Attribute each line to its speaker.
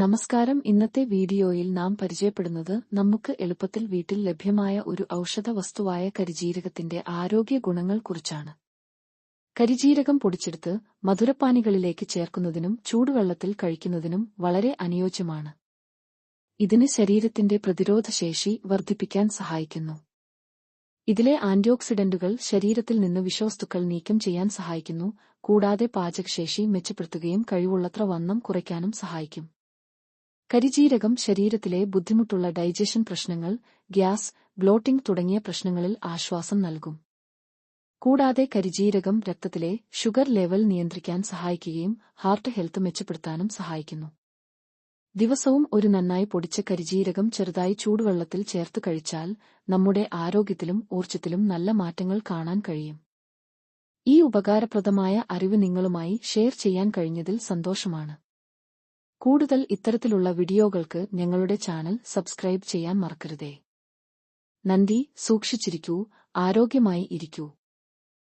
Speaker 1: നമസ്കാരം. ഇന്നത്തെ വീഡിയോയിൽ നാം പരിചയപ്പെടുന്നത് നമുക്ക് എളുപ്പത്തിൽ വീട്ടിൽ ലഭ്യമായ ഒരു ഔഷധ വസ്തുവായ കരിജീരകത്തിന്റെ ആരോഗ്യ ഗുണങ്ങൾ കുറിച്ചാണ്. കരിജീരകം പൊടിച്ചെടുത്ത് മധുരപ്പാനികളിലേക്ക് ചേർക്കുന്നതിനും ചൂടുവെള്ളത്തിൽ കഴിക്കുന്നതിനും വളരെ അനുയോജ്യമാണ്. ഇതിന് ശരീരത്തിന്റെ പ്രതിരോധശേഷി വർദ്ധിപ്പിക്കാൻ സഹായിക്കുന്നു. ഇതിലെ ആന്റിഓക്സിഡന്റുകൾ ശരീരത്തിൽ നിന്ന് വിഷവസ്തുക്കൾ നീക്കം ചെയ്യാൻ സഹായിക്കുന്നു കൂടാതെ പാചകശേഷി മെച്ചപ്പെടുത്തുകയും കഴിവുള്ളത്ര വണ്ണം കുറയ്ക്കാനും സഹായിക്കും. കരിജീരകം ശരീരത്തിലെ ബുദ്ധിമുട്ടുള്ള ഡൈജഷൻ പ്രശ്നങ്ങൾ ഗ്യാസ് ബ്ലോട്ടിംഗ് തുടങ്ങിയ പ്രശ്നങ്ങളിൽ ആശ്വാസം നൽകും. കൂടാതെ കരിജീരകം രക്തത്തിലെ ഷുഗർ ലെവൽ നിയന്ത്രിക്കാൻ സഹായിക്കുകയും ഹാർട്ട് ഹെൽത്ത് മെച്ചപ്പെടുത്താനും സഹായിക്കുന്നു. ദിവസവും ഒരു നന്നായി പൊടിച്ച കരിജീരകം ചെറുതായി ചൂടുവെള്ളത്തിൽ ചേർത്ത് കഴിച്ചാൽ നമ്മുടെ ആരോഗ്യത്തിലും ഊർജത്തിലും നല്ല മാറ്റങ്ങൾ കാണാൻ കഴിയും. ഈ ഉപകാരപ്രദമായ അറിവ് നിങ്ങളുമായി ഷെയർ ചെയ്യാൻ കഴിഞ്ഞതിൽ സന്തോഷമാണ്. കൂടുതൽ ഇത്തരത്തിലുള്ള വീഡിയോകൾക്ക് ഞങ്ങളുടെ ചാനൽ സബ്സ്ക്രൈബ് ചെയ്യാൻ മറക്കരുതേ. നന്ദി സൂക്ഷിച്ചിരിക്കൂ ആരോഗ്യമായി ഇരിക്കൂ.